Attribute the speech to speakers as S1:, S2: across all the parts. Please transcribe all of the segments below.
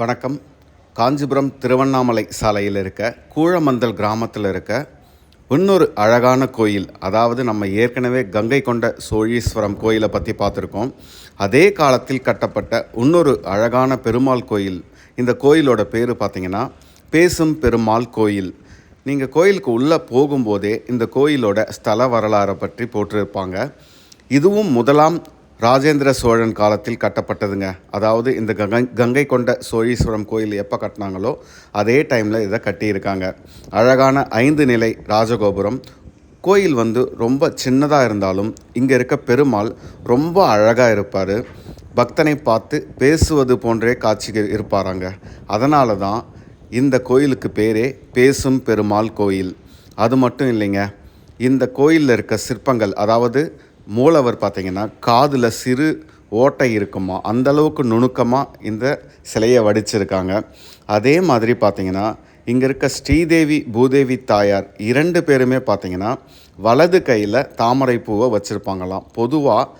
S1: வணக்கம். காஞ்சிபுரம் திருவண்ணாமலை சாலையில் இருக்க கூழமந்தல் கிராமத்தில் இருக்க இன்னொரு அழகான கோயில் அதாவது நம்ம ஏற்கனவே கங்கை கொண்ட சோழீஸ்வரம் கோயிலை பற்றி பார்த்துருக்கோம். அதே காலத்தில் கட்டப்பட்ட இன்னொரு அழகான பெருமாள் கோயில் இந்த கோயிலோட பேர் பார்த்திங்கன்னா பேசும் பெருமாள் கோயில். நீங்கள் கோயிலுக்கு உள்ளே போகும்போதே இந்த கோயிலோட ஸ்தல வரலாறை பற்றி போட்டிருப்பாங்க. இதுவும் முதலாம் ராஜேந்திர சோழன் காலத்தில் கட்டப்பட்டதுங்க. அதாவது இந்த கங்கை கங்கை கொண்ட சோழீஸ்வரம் கோயில் எப்போ கட்டினாங்களோ அதே டைமில் இதை கட்டியிருக்காங்க. அழகான ஐந்து நிலை ராஜகோபுரம். கோயில் வந்து ரொம்ப சின்னதாக இருந்தாலும் இங்கே இருக்க பெருமாள் ரொம்ப அழகாக இருப்பார். பக்தனை பார்த்து பேசுவது போன்றே காட்சிகள் இருப்பாராங்க. அதனால தான் இந்த கோயிலுக்கு பேரே பேசும் பெருமாள் கோயில். அது மட்டும் இல்லைங்க. இந்த கோயிலில் இருக்க சிற்பங்கள் அதாவது மூலவர் பார்த்தீங்கன்னா காதில் சிறு ஓட்டை இருக்குமா அந்த அளவுக்கு நுணுக்கமாக இந்த சிலையை வடிச்சிருக்காங்க. அதே மாதிரி பார்த்தீங்கன்னா இங்கே இருக்க ஸ்ரீதேவி பூதேவி தாயார் இரண்டு பேருமே பார்த்தீங்கன்னா வலது கையில் தாமரை பூவை வச்சுருப்பாங்களாம். பொதுவாக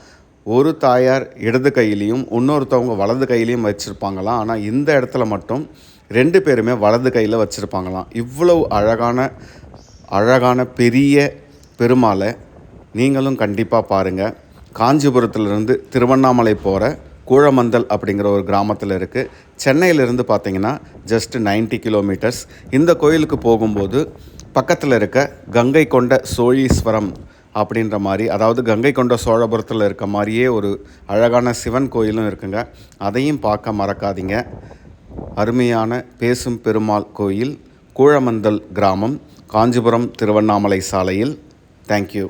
S1: ஒரு தாயார் இடது கையிலையும் இன்னொருத்தவங்க வலது கையிலையும் வச்சுருப்பாங்களாம். ஆனால் இந்த இடத்துல மட்டும் ரெண்டு பேருமே வலது கையில் வச்சுருப்பாங்களாம். இவ்வளவு அழகான அழகான பெரிய பெருமாளை நீங்களும் கண்டிப்பாக பாருங்கள் காஞ்சிபுரத்துலேருந்து திருவண்ணாமலை போகிற கூழமந்தல் அப்படிங்கிற ஒரு கிராமத்தில் இருக்குது சென்னையிலேருந்து பார்த்தீங்கன்னா ஜஸ்ட் 90 கிலோமீட்டர்ஸ் இந்த கோயிலுக்கு போகும்போது பக்கத்தில் இருக்க கங்கை கொண்ட சோழீஸ்வரம் அப்படின்ற மாதிரி அதாவது கங்கை கொண்ட சோழபுரத்தில் இருக்க மாதிரியே ஒரு அழகான சிவன் கோயிலும் இருக்குங்க. அதையும் பார்க்க மறக்காதீங்க. அருமையான பேசும் பெருமாள் கோயில் கூழமந்தல் கிராமம் காஞ்சிபுரம் திருவண்ணாமலை சாலையில். தேங்க்யூ